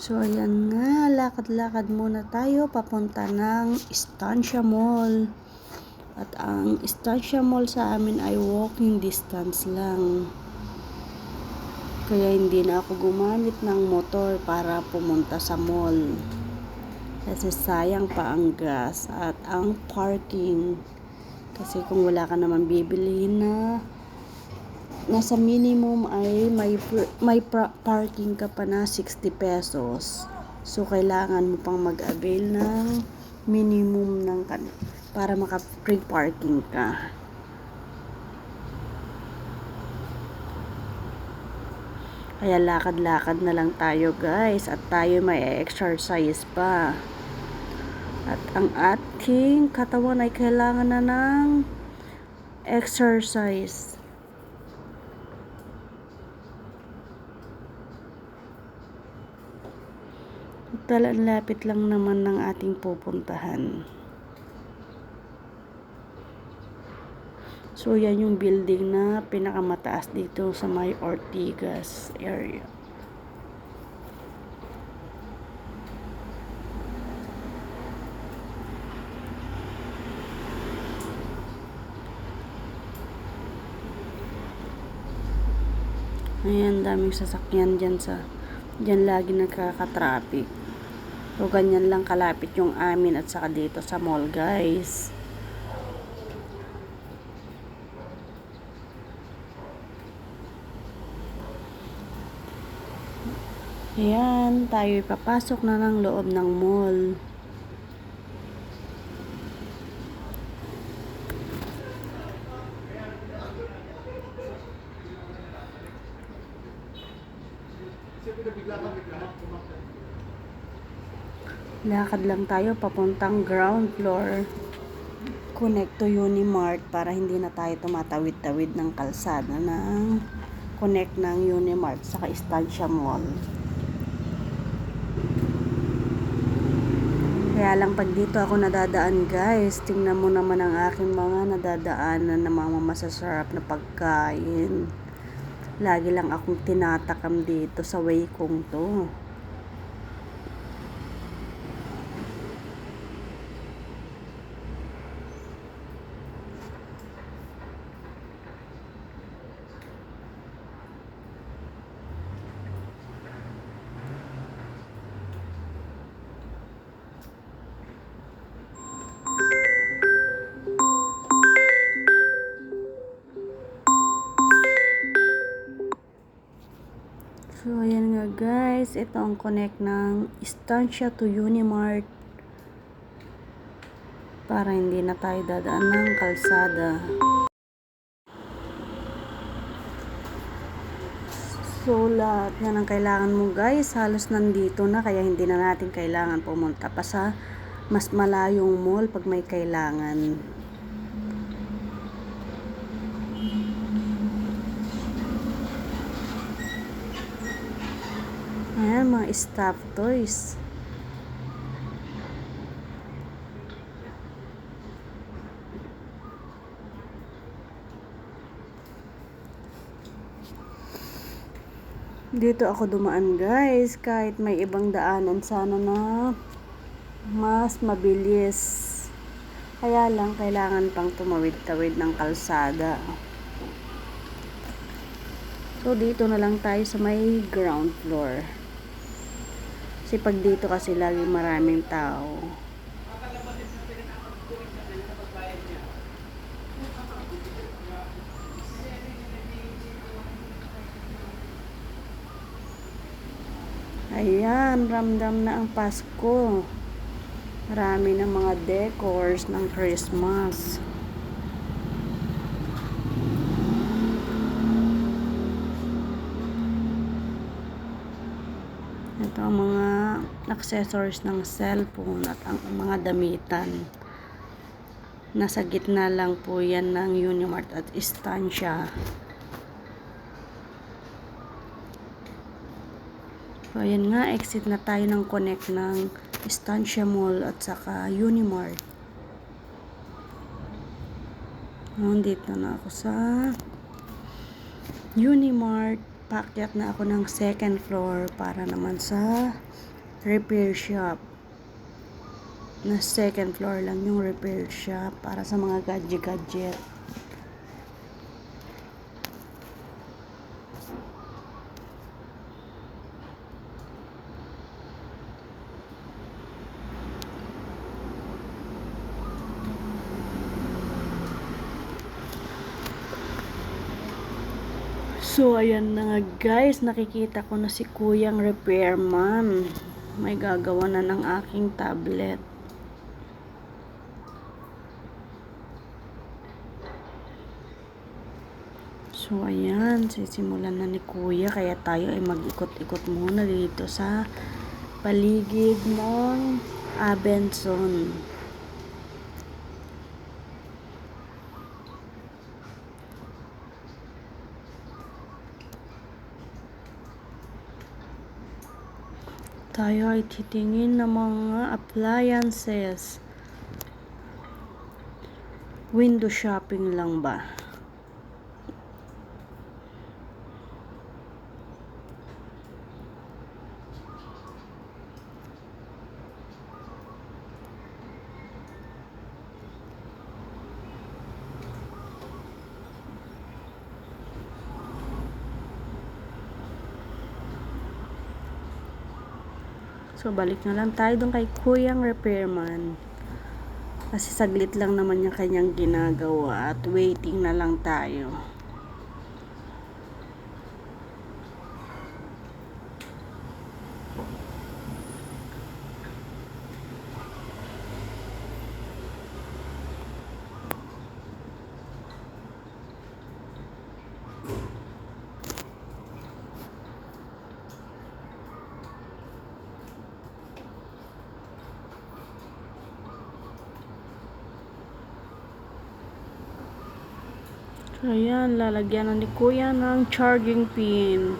So, ayan nga, lakad-lakad muna tayo papunta ng Estancia Mall. At ang Estancia Mall sa amin ay walking distance lang. Kaya hindi na ako gumamit ng motor para pumunta sa mall. Kasi sayang pa ang gas at ang parking. Kasi kung wala ka naman bibili na nasa minimum ay may may parking ka pa na 60 pesos. So kailangan mo pang mag-avail ng minimum ng kan para maka free parking ka. Kaya lakad-lakad na lang tayo guys at tayo may exercise pa. At ang ating katawan ay kailangan na ng exercise. Talan lapit lang naman ng ating pupuntahan. So, yan yung building na pinakamataas dito sa may Ortigas area. Ayan, daming sasakyan dyan sa dyan lagi nagkaka-traffic. So, ganyan lang kalapit yung amin at saka dito sa mall, guys. Ayan, tayo papasok na ng loob ng mall. Lakad lang tayo papuntang ground floor. Connect to Unimart para hindi na tayo tumatawid-tawid ng kalsada ng connect ng Unimart sa Estancia Mall. Kaya lang pag dito ako nadadaan guys, tingnan mo naman ang aking mga nadadaanan ng mga masasarap na pagkain. Lagi lang akong tinatakam dito sa way kong to. So, ayan nga guys. Ito ang connect ng Estancia to Unimart. Para hindi na tayo dadaan ng kalsada. So, lahat yan ang kailangan mo guys. Halos nandito na. Kaya hindi na natin kailangan pumunta pa sa mas malayong mall pag may kailangan. Ayan, mga stuffed toys. Dito ako dumaan guys, kahit may ibang daanan sana na mas mabilis. Kaya lang, kailangan pang tumawid-tawid ng kalsada. So, dito na lang tayo sa may ground floor. Kasi pag dito kasi lagi maraming tao. Ayan, ramdam na ang Pasko. Marami ng mga decors ng Christmas. Ito ang mga accessories ng cellphone at ang mga damitan. Nasa gitna lang po yan ng Unimart at Estancia. So, ayan nga, exit na tayo ng connect ng Estancia Mall at saka Unimart. Nandito na ako sa Unimart Pakyat na ako ng second floor para naman sa repair shop. Na second floor lang yung repair shop para sa mga gadget-gadget. So, ayan na nga guys. Nakikita ko na si Kuyang Repairman. May gagawa na ng aking tablet. So, ayan. Sisimulan na ni Kuya. Kaya tayo ay mag-ikot-ikot muna dito sa paligid ng Abenson. Tayo ay titingin ng mga appliances. Window shopping lang ba? So, balik na lang tayo dun kay Kuyang Repairman. Kasi saglit lang naman yung kanyang ginagawa at waiting na lang tayo. Ayan, lalagyan na ni Kuya ng charging pin.